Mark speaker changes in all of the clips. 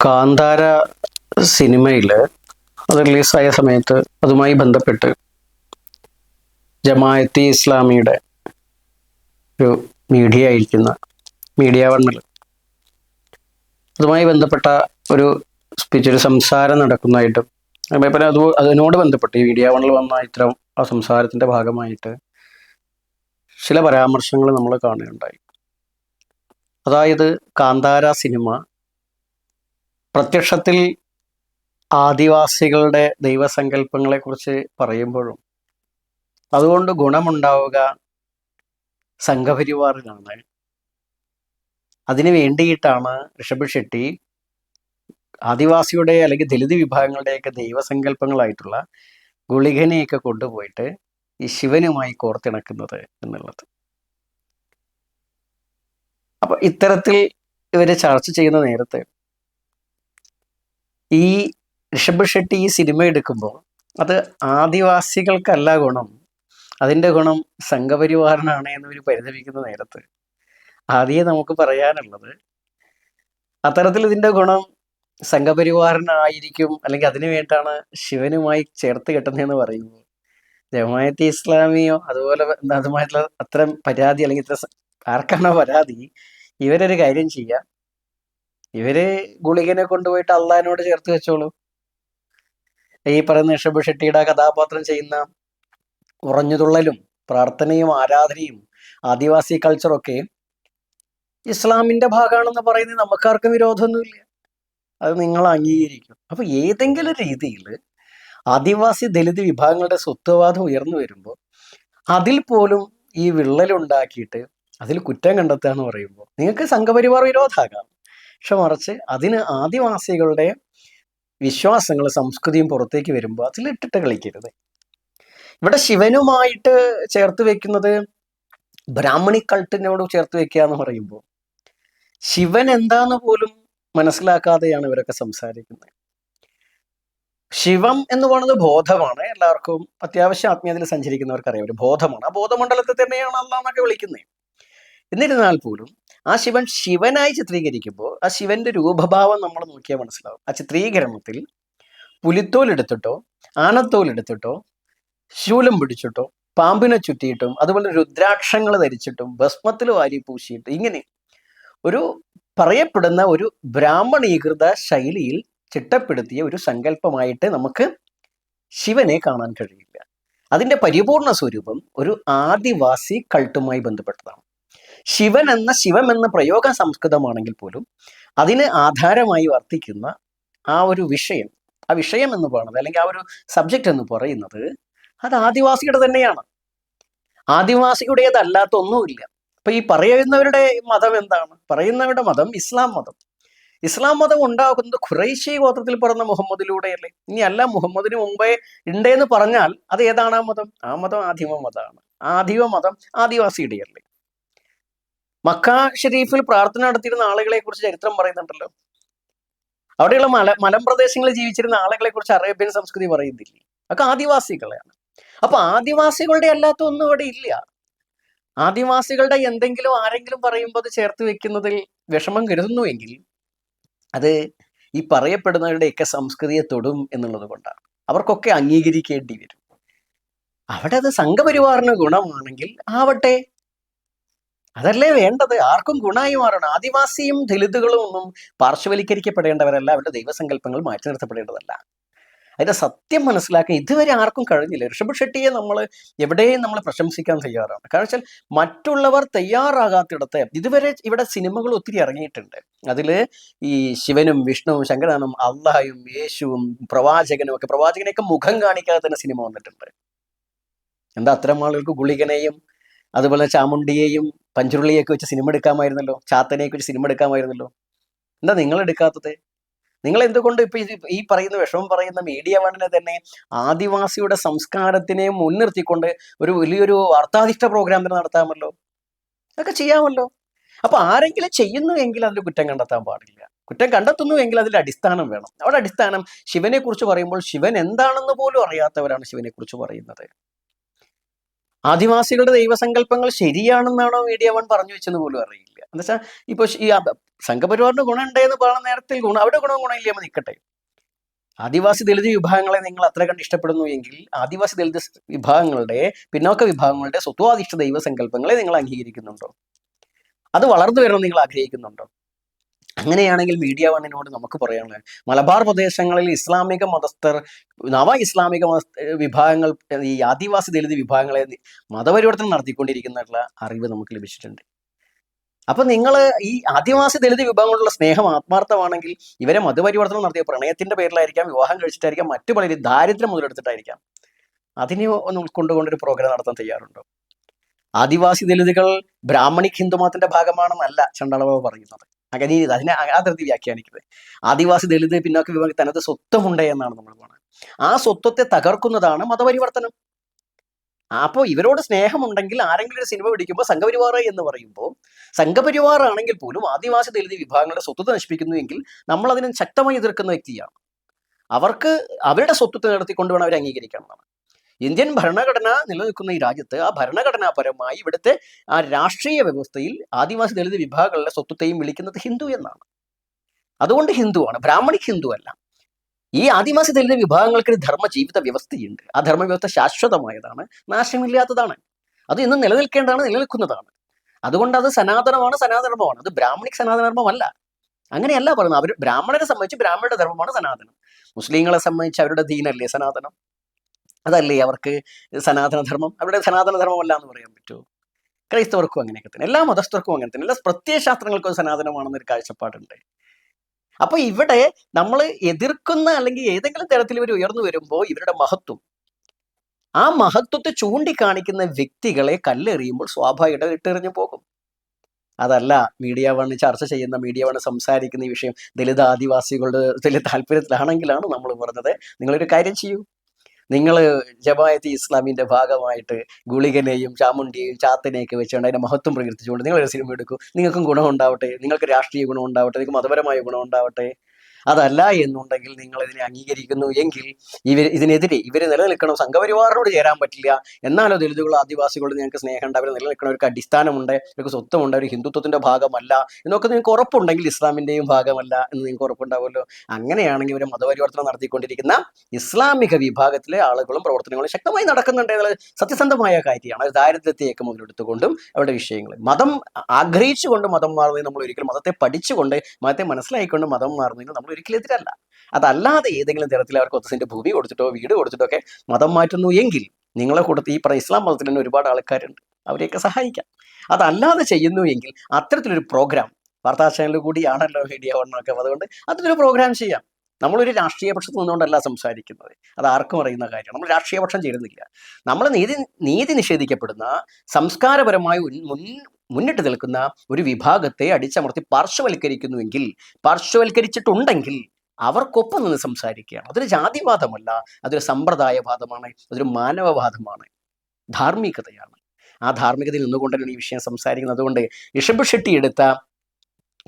Speaker 1: കാന്താര സിനിമയിൽ അത് റിലീസായ സമയത്ത് അതുമായി ബന്ധപ്പെട്ട് ജമായത്തി ഇസ്ലാമിയുടെ ഒരു മീഡിയ ആയിരിക്കുന്ന മീഡിയ വണ്ണിൽ അതുമായി ബന്ധപ്പെട്ട ഒരു സ്പീച്ച് ഒരു സംസാരം നടക്കുന്നതായിട്ടും അതേപോലെ അത് അതിനോട് ബന്ധപ്പെട്ട് ഈ മീഡിയ വണ്ണിൽ വന്ന ഇത്തരം ആ സംസാരത്തിന്റെ ഭാഗമായിട്ട് ചില പരാമർശങ്ങൾ നമ്മൾ കാണുകയുണ്ടായി. അതായത് കാന്താര സിനിമ പ്രത്യക്ഷത്തിൽ ആദിവാസികളുടെ ദൈവസങ്കല്പങ്ങളെക്കുറിച്ച് പറയുമ്പോഴും അതുകൊണ്ട് ഗുണമുണ്ടാവുക സംഘപരിവാറിനാണ്. അതിനു വേണ്ടിയിട്ടാണ് ഋഷഭ് ഷെട്ടി ആദിവാസിയുടെ അല്ലെങ്കിൽ ദലിത് വിഭാഗങ്ങളുടെയൊക്കെ ദൈവസങ്കല്പങ്ങളായിട്ടുള്ള ഗുളികനെയൊക്കെ കൊണ്ടുപോയിട്ട് ഈ ശിവനുമായി കോർത്തിണക്കുന്നത് എന്നുള്ളത്. അപ്പൊ ഇത്തരത്തിൽ ഇവർ ചർച്ച ചെയ്യുന്ന നേരത്തെ ഈ ഋഷഭ് ഷെട്ടി ഈ സിനിമ എടുക്കുമ്പോൾ അത് ആദിവാസികൾക്കല്ല ഗുണം. അതിന്റെ ഗുണം സംഘപരിവാറിനാണ് എന്ന് ഒരു പരിതപിക്കുന്ന നേരത്ത്. ആദ്യം നമുക്ക് പറയാനുള്ളത് അത്തരത്തിൽ ഇതിന്റെ ഗുണം സംഘപരിവാറിനായിരിക്കും അല്ലെങ്കിൽ അതിനു വേണ്ടിയാണ് ശിവനുമായി ചേർത്ത് കെട്ടുന്നതെന്ന് പറയുന്നത്. ജമായത്ത് ഇസ്ലാമിയോ അതുപോലെ അതുമായിട്ടുള്ള അത്തരം പരാതി അല്ലെങ്കിൽ ഇത്ര ആർക്കാണോ പരാതി? ഇവരൊരു കാര്യം ചെയ്യാം ഇവർ ഗുളികനെ കൊണ്ടുപോയിട്ട് അള്ളഹാനോട് ചേർത്ത് വെച്ചോളൂ. ഈ പറയുന്ന ഋഷഭ് ഷെട്ടിയുടെ കഥാപാത്രം ചെയ്യുന്ന ഉറഞ്ഞുതുള്ളലും പ്രാർത്ഥനയും ആരാധനയും ആദിവാസി കൾച്ചറൊക്കെ ഇസ്ലാമിന്റെ ഭാഗമാണെന്ന് പറയുന്നത് നമുക്കാർക്കും വിരോധമൊന്നുമില്ല. അത് നിങ്ങൾ അംഗീകരിക്കും. അപ്പൊ ഏതെങ്കിലും രീതിയിൽ ആദിവാസി ദലിത് വിഭാഗങ്ങളുടെ സ്വത്വവാദം ഉയർന്നു വരുമ്പോൾ അതിൽ പോലും ഈ വിള്ളലുണ്ടാക്കിയിട്ട് അതിൽ കുറ്റം കണ്ടെത്തുക എന്ന് പറയുമ്പോൾ നിങ്ങൾക്ക് സംഘപരിവാർ വിരോധാകാം പക്ഷെ മറിച്ച് അതിന് ആദിവാസികളുടെ വിശ്വാസങ്ങൾ സംസ്കൃതിയും പുറത്തേക്ക് വരുമ്പോൾ അതിലിട്ടിട്ട് കളിക്കരുത്. ഇവിടെ ശിവനുമായിട്ട് ചേർത്ത് വെക്കുന്നത് ബ്രാഹ്മണി കൾട്ടിനോട് ചേർത്ത് വെക്കുക എന്ന് പറയുമ്പോൾ ശിവൻ എന്താന്ന് പോലും മനസ്സിലാക്കാതെയാണ് ഇവരൊക്കെ സംസാരിക്കുന്നത്. ശിവം എന്ന് പറയുന്നത് ബോധമാണ്. എല്ലാവർക്കും അത്യാവശ്യം ആത്മീയതയിൽ സഞ്ചരിക്കുന്നവർക്ക് അറിയാം ഒരു ബോധമാണ്. ആ ബോധമണ്ഡലത്തെ തന്നെയാണ് അള്ളാന്നൊക്കെ വിളിക്കുന്നത്. എന്നിരുന്നാൽ പോലും ആ ശിവൻ ശിവനായി ചിത്രീകരിക്കുമ്പോൾ ആ ശിവന്റെ രൂപഭാവം നമ്മൾ നോക്കിയാൽ മനസ്സിലാവും. ആ ചിത്രീകരണത്തിൽ ആനത്തോൽ എടുത്തിട്ടോ ശൂലം പിടിച്ചിട്ടോ പാമ്പിനെ ചുറ്റിയിട്ടും അതുപോലെ രുദ്രാക്ഷങ്ങൾ ധരിച്ചിട്ടും ഭസ്മത്തിൽ വാരി പൂശിയിട്ടും ഇങ്ങനെ ഒരു പറയപ്പെടുന്ന ഒരു ബ്രാഹ്മണീകൃത ശൈലിയിൽ ചിട്ടപ്പെടുത്തിയ ഒരു സങ്കല്പമായിട്ട് നമുക്ക് ശിവനെ കാണാൻ കഴിയില്ല. അതിന്റെ പരിപൂർണ സ്വരൂപം ഒരു ആദിവാസി കൾട്ടുമായി ബന്ധപ്പെട്ടതാണ്. ശിവൻ എന്ന ശിവം എന്ന പ്രയോഗം സംസ്കൃതമാണെങ്കിൽ പോലും അതിന് ആധാരമായി വർത്തിക്കുന്ന ആ ഒരു വിഷയം ആ വിഷയം എന്ന് പറയുന്നത് അല്ലെങ്കിൽ ആ ഒരു സബ്ജക്റ്റ് എന്ന് പറയുന്നത് അത് ആദിവാസിയുടെ തന്നെയാണ്. ആദിവാസിയുടേതല്ലാത്ത ഒന്നുമില്ല. അപ്പൊ ഈ പറയുന്നവരുടെ മതം എന്താണ്? പറയുന്നവരുടെ മതം ഇസ്ലാം മതം. ഇസ്ലാം മതം ഉണ്ടാകുന്നത് ഖുറൈശി ഗോത്രത്തിൽ പിറന്ന മുഹമ്മദിലൂടെയല്ലേ ഇനി അല്ല മുഹമ്മദിന് മുമ്പേ ഉണ്ടെന്ന് പറഞ്ഞാൽ അത് ഏതാണ് ആ മതം? ആ മതം ആദിമ മതമാണ്. ആദിമ മതം ആദിവാസിയുടെയല്ലേ. മക്ക ഷെരീഫിൽ പ്രാർത്ഥന നടത്തിയിരുന്ന ആളുകളെ കുറിച്ച് ചരിത്രം പറയുന്നുണ്ടല്ലോ. അവിടെയുള്ള മല മലമ്പ്രദേശങ്ങളിൽ ജീവിച്ചിരുന്ന ആളുകളെ കുറിച്ച് അറേബ്യൻ സംസ്കൃതി പറയുന്നില്ലേ? ഒക്കെ ആദിവാസികളെയാണ്. അപ്പൊ ആദിവാസികളുടെ അല്ലാത്ത ഒന്നും അവിടെ ഇല്ല. ആദിവാസികളുടെ എന്തെങ്കിലും ആരെങ്കിലും പറയുമ്പോൾ അത് ചേർത്ത് വെക്കുന്നതിൽ വിഷമം കരുതുന്നുവെങ്കിൽ അത് ഈ പറയപ്പെടുന്നവരുടെയൊക്കെ സംസ്കൃതിയെ തൊടും എന്നുള്ളത് കൊണ്ടാണ്. അവർക്കൊക്കെ അംഗീകരിക്കേണ്ടി വരും. അവിടെ അത് സംഘപരിവാറിന് ഗുണമാണെങ്കിൽ ആവട്ടെ അതല്ലേ വേണ്ടത്? ആർക്കും ഗുണമായി മാറണം. ആദിവാസിയും ദലിതുകളും ഒന്നും പാർശ്വവൽക്കരിക്കപ്പെടേണ്ടവരല്ല. അവരുടെ ദൈവസങ്കല്പങ്ങൾ മാറ്റി നിർത്തപ്പെടേണ്ടതല്ല. അതിന്റെ സത്യം മനസ്സിലാക്കാൻ ഇതുവരെ ആർക്കും കഴിഞ്ഞില്ല. ഋഷഭ് ഷെട്ടിയെ നമ്മൾ എവിടെയും നമ്മൾ പ്രശംസിക്കാൻ തയ്യാറാണ്. കാരണം വെച്ചാൽ മറ്റുള്ളവർ തയ്യാറാകാത്തിടത്ത് ഇതുവരെ ഇവിടെ സിനിമകൾ ഒത്തിരി ഇറങ്ങിയിട്ടുണ്ട്. അതിൽ ഈ ശിവനും വിഷ്ണുവും ശങ്കരനും അള്ളാഹയും യേശുവും പ്രവാചകനും ഒക്കെ പ്രവാചകനെയൊക്കെ മുഖം കാണിക്കാതെ തന്നെ സിനിമ വന്നിട്ടുണ്ട്. എന്താ അത്തരം ആളുകൾക്ക് ഗുളികനെയും അതുപോലെ ചാമുണ്ടിയെയും പഞ്ചുരുളിയൊക്കെ വെച്ച് സിനിമ എടുക്കാമായിരുന്നല്ലോ ചാത്തനെയൊക്കെ വെച്ച് സിനിമ എടുക്കാമായിരുന്നല്ലോ. എന്താ നിങ്ങൾ എടുക്കാത്തത്? നിങ്ങൾ എന്തുകൊണ്ട് ഇപ്പൊ ഈ പറയുന്ന വിഷമം പറയുന്ന മീഡിയ വണ്ണിനെ തന്നെ ആദിവാസിയുടെ സംസ്കാരത്തിനെ മുൻനിർത്തിക്കൊണ്ട് ഒരു വലിയൊരു വാർത്താധിഷ്ഠ പ്രോഗ്രാം തന്നെ നടത്താമല്ലോ? അതൊക്കെ ചെയ്യാമല്ലോ. അപ്പൊ ആരെങ്കിലും ചെയ്യുന്നു എങ്കിൽ അതിൽ കുറ്റം കണ്ടെത്താൻ പാടില്ല. കുറ്റം കണ്ടെത്തുന്നു എങ്കിൽ അതിന്റെ അടിസ്ഥാനം വേണം. അവിടെ അടിസ്ഥാനം ശിവനെ കുറിച്ച് പറയുമ്പോൾ ശിവൻ എന്താണെന്ന് പോലും അറിയാത്തവരാണ് ശിവനെ കുറിച്ച് പറയുന്നത്. ആദിവാസികളുടെ ദൈവസങ്കല്പങ്ങൾ ശരിയാണെന്നാണോ മീഡിയ വൺ പറഞ്ഞു വെച്ചെന്ന് പോലും അറിയില്ല. എന്നുവെച്ചാൽ ഇപ്പൊ ഈ സംഘപരിവാറിന്റെ സംഘപരിവാറിന് ഗുണം ഉണ്ടെന്ന് പറഞ്ഞ നേരത്തിൽ ഗുണം അവിടെ ഗുണം ഗുണമില്ല എന്ന് നിൽക്കട്ടെ ആദിവാസി ദളിത് വിഭാഗങ്ങളെ നിങ്ങൾ അത്ര കണ്ട് ഇഷ്ടപ്പെടുന്നു എങ്കിൽ ആദിവാസി ദളിത് വിഭാഗങ്ങളുടെ പിന്നോക്ക വിഭാഗങ്ങളുടെ സ്വത്വാധിഷ്ഠ ദൈവസങ്കല്പങ്ങളെ നിങ്ങൾ അംഗീകരിക്കുന്നുണ്ടോ? അത് വളർന്നു വരണം നിങ്ങൾ ആഗ്രഹിക്കുന്നുണ്ടോ? അങ്ങനെയാണെങ്കിൽ മീഡിയ വണ്ണിനോട് നമുക്ക് പറയാനുള്ളത്. മലബാർ പ്രദേശങ്ങളിൽ ഇസ്ലാമിക മതസ്ഥർ നവ ഇസ്ലാമിക വിഭാഗങ്ങൾ ഈ ആദിവാസി ദളിത് വിഭാഗങ്ങളെ മതപരിവർത്തനം നടത്തിക്കൊണ്ടിരിക്കുന്നുള്ള അറിവ് നമുക്ക് ലഭിച്ചിട്ടുണ്ട്. അപ്പൊ നിങ്ങൾ ഈ ആദിവാസി ദളിത് വിഭാഗങ്ങളുള്ള സ്നേഹം ആത്മാർത്ഥമാണെങ്കിൽ ഇവരെ മതപരിവർത്തനം നടത്തിയ പ്രണയത്തിന്റെ പേരിലായിരിക്കാം വിവാഹം കഴിച്ചിട്ടായിരിക്കാം മറ്റു പലരും ദാരിദ്ര്യം മുതലെടുത്തിട്ടായിരിക്കാം. അതിനെ ഒന്ന് ഉൾക്കൊണ്ടുകൊണ്ടൊരു പ്രോഗ്രാം നടത്താൻ തയ്യാറുണ്ടോ? ആദിവാസി ദളിതുകൾ ബ്രാഹ്മണിക് ഹിന്ദുമതത്തിന്റെ ഭാഗമാണെന്നല്ല ചണ്ടാളബാബു പറയുന്നത്. അങ്ങനെ അതിനെ ആ തരത്തിൽ വ്യാഖ്യാനിക്കുന്നത്. ആദിവാസി ദളിത് പിന്നോക്ക വിഭാഗം തനത് സ്വത്വമുണ്ട് എന്നാണ് നമ്മൾ പറയുന്നത് ആ സ്വത്വത്തെ തകർക്കുന്നതാണ് മതപരിവർത്തനം. അപ്പോൾ ഇവരോട് സ്നേഹമുണ്ടെങ്കിൽ ആരെങ്കിലും ഒരു സിനിമ പിടിക്കുമ്പോൾ സംഘപരിവാർ എന്ന് പറയുമ്പോൾ സംഘപരിവാർ ആണെങ്കിൽ പോലും ആദിവാസി ദളിത് വിഭാഗങ്ങളുടെ സ്വത്വത്തെ നശിപ്പിക്കുന്നുവെങ്കിൽ നമ്മൾ അതിനെ ശക്തമായി എതിർക്കുന്ന വ്യക്തിയാണ്. അവർക്ക് അവരുടെ സ്വത്വത്തെ നടത്തിക്കൊണ്ട് വേണം അവരെ അംഗീകരിക്കണം ഇന്ത്യൻ ഭരണഘടന നിലനിൽക്കുന്ന ഈ രാജ്യത്ത് ആ ഭരണഘടനാപരമായി ഇവിടുത്തെ ആ രാഷ്ട്രീയ വ്യവസ്ഥയിൽ ആദിവാസി ദളിത് വിഭാഗങ്ങളുടെ സ്വത്വത്തെയും വിളിക്കുന്നത് ഹിന്ദു എന്നാണ്. അതുകൊണ്ട് ഹിന്ദുവാണ് ബ്രാഹ്മണിക് ഹിന്ദു അല്ല. ഈ ആദിവാസി ദളിത് വിഭാഗങ്ങൾക്ക് ഒരു ധർമ്മ ജീവിത വ്യവസ്ഥയുണ്ട്. ആ ധർമ്മ വ്യവസ്ഥ ശാശ്വതമായതാണ് നാശമില്ലാത്തതാണ്. അത് ഇന്ന് നിലനിൽക്കേണ്ടതാണ് നിലനിൽക്കുന്നതാണ്. അതുകൊണ്ട് അത് സനാതനമാണ് സനാതനമാണ്. അത് ബ്രാഹ്മണിക് സനാതനധർമ്മമല്ല. അങ്ങനെയല്ല പറയുന്നത്. അവർ ബ്രാഹ്മണരെ സംബന്ധിച്ച് ബ്രാഹ്മണരുടെ ധർമ്മമാണ് സനാതനം. മുസ്ലിങ്ങളെ സംബന്ധിച്ച് അവരുടെ ദീനല്ലേ സനാതനം? അതല്ലേ അവർക്ക് സനാതനധർമ്മം? അവരുടെ സനാതനധർമ്മമല്ല എന്ന് പറയാൻ പറ്റുമോ? ക്രൈസ്തവർക്കും അങ്ങനെയൊക്കെ തന്നെ. എല്ലാ മതസ്ഥർക്കും അങ്ങനെ തന്നെ. എല്ലാ പ്രത്യയശാസ്ത്രങ്ങൾക്കും സനാതനമാണെന്നൊരു കാഴ്ചപ്പാടുണ്ട്. അപ്പൊ ഇവിടെ നമ്മൾ എതിർക്കുന്ന അല്ലെങ്കിൽ ഏതെങ്കിലും തരത്തിൽ ഇവർ ഉയർന്നു വരുമ്പോൾ ഇവരുടെ മഹത്വം. ആ മഹത്വത്തെ ചൂണ്ടിക്കാണിക്കുന്ന വ്യക്തികളെ കല്ലെറിയുമ്പോൾ സ്വാഭാവികമായിട്ട് ഇട്ടെറിഞ്ഞു പോകും. അതല്ല മീഡിയ വണ് ചർച്ച ചെയ്യുന്ന മീഡിയ വണ് സംസാരിക്കുന്ന ഈ വിഷയം. ദളിത് ആദിവാസികളുടെ വലിയ താല്പര്യത്തിലാണെങ്കിലാണ് നമ്മൾ പറഞ്ഞത്. നിങ്ങളൊരു കാര്യം ചെയ്യൂ. നിങ്ങൾ ജമായത്ത് ഇസ്ലാമിന്റെ ഭാഗമായിട്ട് ഗുളികനെയും ചാമുണ്ടിയെയും ചാത്തനെയൊക്കെ വെച്ചുകൊണ്ട് അതിന്റെ മഹത്വം പ്രകീർത്തിച്ചുകൊണ്ട് നിങ്ങൾ ഒരു സിനിമ എടുക്കൂ. നിങ്ങൾക്കും ഗുണം ഉണ്ടാവട്ടെ നിങ്ങൾക്ക് രാഷ്ട്രീയ ഗുണം ഉണ്ടാവട്ടെ നിങ്ങൾക്ക് മതപരമായ ഗുണം ഉണ്ടാവട്ടെ അതല്ല എന്നുണ്ടെങ്കിൽ നിങ്ങൾ ഇതിനെ അംഗീകരിക്കുന്നു. എങ്കിൽ ഇവർ ഇതിനെതിരെ ഇവർ നിലനിൽക്കണം? സംഘപരിവാറിനോട് ചേരാൻ പറ്റില്ല. എന്നാലോ ദളിതുകൾ ആദിവാസികളോട് നിങ്ങൾക്ക് സ്നേഹമുണ്ട്. അവർ നിലനിൽക്കണം അവർക്ക് അടിസ്ഥാനമുണ്ട്. അവർക്ക് സ്വത്വമുണ്ട്. അവർ ഹിന്ദുത്വത്തിന്റെ ഭാഗമല്ല. എന്നൊക്കെ നിങ്ങൾക്ക് ഉറപ്പുണ്ടെങ്കിൽ ഇസ്ലാമിന്റെയും ഭാഗമല്ല എന്ന് നിങ്ങൾക്ക് ഉറപ്പുണ്ടാവുമല്ലോ. അങ്ങനെയാണെങ്കിൽ ഇവർ മതപരിവർത്തനം നടത്തിക്കൊണ്ടിരിക്കുന്ന ഇസ്ലാമിക വിഭാഗത്തിലെ ആളുകളും പ്രവർത്തനങ്ങളും ശക്തമായി നടക്കുന്നുണ്ട്. എന്നുള്ളത് സത്യസന്ധമായ കാര്യമാണ്. അത് ദാരിദ്ര്യത്തെയൊക്കെ മുതലെടുത്തുകൊണ്ടും അവരുടെ വിഷയങ്ങൾ. മതം ആഗ്രഹിച്ചുകൊണ്ട് മതം മാറുന്നതിന് നമ്മൾ ഒരിക്കലും മതത്തെ പഠിച്ചുകൊണ്ട് മതത്തെ മനസ്സിലായിക്കൊണ്ട് മതം മാറുന്നതിന് നമ്മൾ ഒരിക്കലും എതിരല്ല. അതല്ലാതെ ഏതെങ്കിലും തരത്തിൽ അവർക്ക് ഒത്തസിന്റെ ഭൂമി കൊടുത്തിട്ടോ വീട് കൊടുത്തിട്ടോ ഒക്കെ മതം മാറ്റുന്നു എങ്കിൽ നിങ്ങളെ കൂട്ടത്തിൽ ഈ പറഞ്ഞ ഇസ്ലാം മതത്തിൽ തന്നെ ഒരുപാട് ആൾക്കാരുണ്ട്. അവരെയൊക്കെ സഹായിക്കാം. അതല്ലാതെ ചെയ്യുന്നു എങ്കിൽ അത്തരത്തിലൊരു പ്രോഗ്രാം വാർത്താ ചാനൽ കൂടിയാണല്ലോ മീഡിയ വണ്ണൊക്കെ അതുകൊണ്ട് അതിലൊരു പ്രോഗ്രാം ചെയ്യാം. നമ്മളൊരു രാഷ്ട്രീയ പക്ഷത്ത് നിന്നുകൊണ്ടല്ല സംസാരിക്കുന്നത്. അത് ആർക്കും അറിയുന്ന കാര്യമാണ്. നമ്മൾ രാഷ്ട്രീയ പക്ഷം ചേരുന്നില്ല. നമ്മൾ നീതി നീതി നിഷേധിക്കപ്പെടുന്ന സംസ്കാരപരമായി മുൻ മുന്നിട്ട് നിൽക്കുന്ന ഒരു വിഭാഗത്തെ അടിച്ചമർത്തി പാർശ്വവൽക്കരിക്കുന്നുവെങ്കിൽ പാർശ്വവൽക്കരിച്ചിട്ടുണ്ടെങ്കിൽ അവർക്കൊപ്പം നിന്ന് സംസാരിക്കുകയാണ്. അതൊരു ജാതിവാദമല്ല. അതൊരു സമ്പ്രദായവാദമാണ്. അതൊരു മാനവവാദമാണ്. ധാർമ്മികതയാണ്. ആ ധാർമ്മികതയിൽ നിന്നുകൊണ്ടാണ് ഈ വിഷയം സംസാരിക്കുന്നത്. അതുകൊണ്ട് ഋഷഭ് ഷെട്ടി എടുത്ത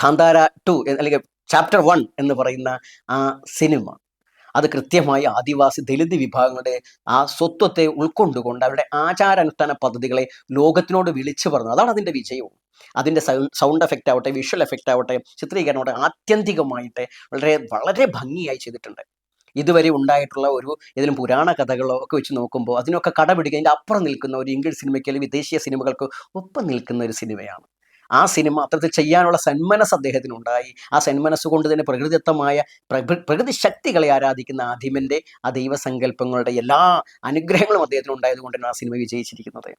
Speaker 1: ഖാന്താര ടു അല്ലെങ്കിൽ ചാപ്റ്റർ വൺ എന്ന് പറയുന്ന ആ സിനിമ. അത് കൃത്യമായി ആദിവാസി ദലിത് വിഭാഗങ്ങളുടെ ആ സ്വത്വത്തെ ഉൾക്കൊണ്ടുകൊണ്ട് അവരുടെ ആചാരാനുഷ്ഠാന പദ്ധതികളെ ലോകത്തിനോട് വിളിച്ചു പറഞ്ഞു. അതാണ് അതിന്റെ വിജയവും. അതിന്റെ സൗണ്ട് എഫക്റ്റ് ആവട്ടെ വിഷ്വൽ എഫക്റ്റ് ആവട്ടെ ചിത്രീകരണം ആവട്ടെ ആത്യന്തികമായിട്ട് വളരെ വളരെ ഭംഗിയായി ചെയ്തിട്ടുണ്ട്. ഇതുവരെ ഉണ്ടായിട്ടുള്ള ഒരു ഏതെങ്കിലും പുരാണ കഥകളോ ഒക്കെ വെച്ച് നോക്കുമ്പോൾ അതിനൊക്കെ കടപിടിക്കുക അതിന്റെ അപ്പുറം നിൽക്കുന്ന ഒരു ഇംഗ്ലീഷ് സിനിമയ്ക്ക് അല്ലെങ്കിൽ വിദേശീയ സിനിമകൾക്ക് ഒപ്പം നിൽക്കുന്ന ഒരു സിനിമയാണ്. ആ സിനിമ അത്തരത്തിൽ ചെയ്യാനുള്ള സന്മനസ് അദ്ദേഹത്തിനുണ്ടായി. ആ സന്മനസ് കൊണ്ട് തന്നെ പ്രകൃതിദത്തമായ പ്രകൃ- പ്രകൃതി ശക്തികളെ ആരാധിക്കുന്ന ആദിമന്റെ ആ ദൈവസങ്കല്പങ്ങളുടെ എല്ലാ അനുഗ്രഹങ്ങളും അദ്ദേഹത്തിന് ഉണ്ടായത് കൊണ്ടാണ് ആ സിനിമ വിജയിച്ചിരിക്കുന്നത്.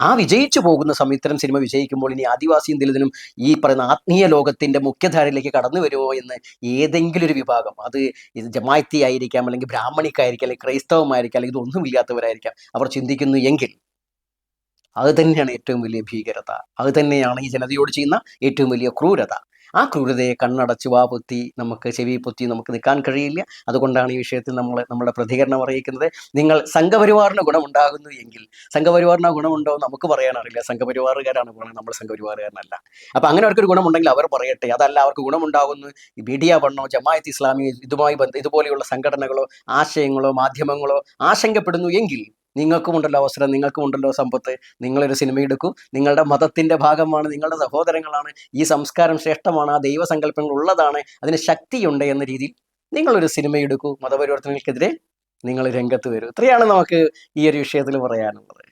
Speaker 1: ആ വിജയിച്ചു പോകുന്ന സമയത്തരം സിനിമ വിജയിക്കുമ്പോൾ ഇനി ആദിവാസിയും ദലിതനും ഈ പറയുന്ന ആത്മീയ ലോകത്തിന്റെ മുഖ്യധാരയിലേക്ക് കടന്നു വരുമോ എന്ന് ഏതെങ്കിലും ഒരു വിഭാഗം അത് ജമായത്തി ആയിരിക്കാം അല്ലെങ്കിൽ ബ്രാഹ്മണിക്കായിരിക്കാം അല്ലെങ്കിൽ ക്രൈസ്തവമായിരിക്കാം അല്ലെങ്കിൽ ഇതൊന്നുമില്ലാത്തവരായിരിക്കാം അവർ ചിന്തിക്കുന്നു എങ്കിൽ അത് തന്നെയാണ് ഏറ്റവും വലിയ ഭീകരത. അത് തന്നെയാണ് ഈ ജനതയോട് ചെയ്യുന്ന ഏറ്റവും വലിയ ക്രൂരത. ആ ക്രൂരതയെ കണ്ണടച്ചു വാ പൊത്തി നമുക്ക് ചെവി പൊത്തി നമുക്ക് നിൽക്കാൻ കഴിയില്ല. അതുകൊണ്ടാണ് ഈ വിഷയത്തിൽ നമ്മൾ നമ്മുടെ പ്രതികരണം അറിയിക്കുന്നത്. നിങ്ങൾ സംഘപരിവാറിന് ഗുണമുണ്ടാകുന്നു എങ്കിൽ സംഘപരിവാറിന് ഗുണമുണ്ടോ നമുക്ക് പറയാൻ അറിയില്ല സംഘപരിവാറുകാരാണ് ഗുണം നമ്മൾ സംഘപരിവാറുകാരനല്ല. അപ്പം അങ്ങനെ അവർക്കൊരു ഗുണമുണ്ടെങ്കിൽ അവർ പറയട്ടെ. അതല്ല അവർക്ക് ഗുണമുണ്ടാകുന്നു. ഈ മീഡിയ വണ്ണോ ജമായത്ത് ഇസ്ലാമി ഇതുമായി ബന്ധ ഇതുപോലെയുള്ള സംഘടനകളോ ആശയങ്ങളോ മാധ്യമങ്ങളോ ആശങ്കപ്പെടുന്നു എങ്കിൽ നിങ്ങൾക്കുമുണ്ടല്ലോ അവസരം നിങ്ങൾക്കുമുണ്ടല്ലോ സമ്പത്ത്. നിങ്ങളൊരു സിനിമ എടുക്കൂ. നിങ്ങളുടെ മതത്തിന്റെ ഭാഗമാണ് നിങ്ങളുടെ സഹോദരങ്ങളാണ്. ഈ സംസ്കാരം ശ്രേഷ്ഠമാണ് ആ ദൈവസങ്കല്പങ്ങൾ ഉള്ളതാണ് അതിന് ശക്തിയുണ്ട് എന്ന രീതിയിൽ നിങ്ങളൊരു സിനിമ എടുക്കൂ. മതപരിവർത്തനങ്ങൾക്കെതിരെ നിങ്ങൾ രംഗത്ത് വരൂ. ഇത്രയാണ് നമുക്ക് ഈ ഒരു വിഷയത്തിൽ പറയാനുള്ളത്.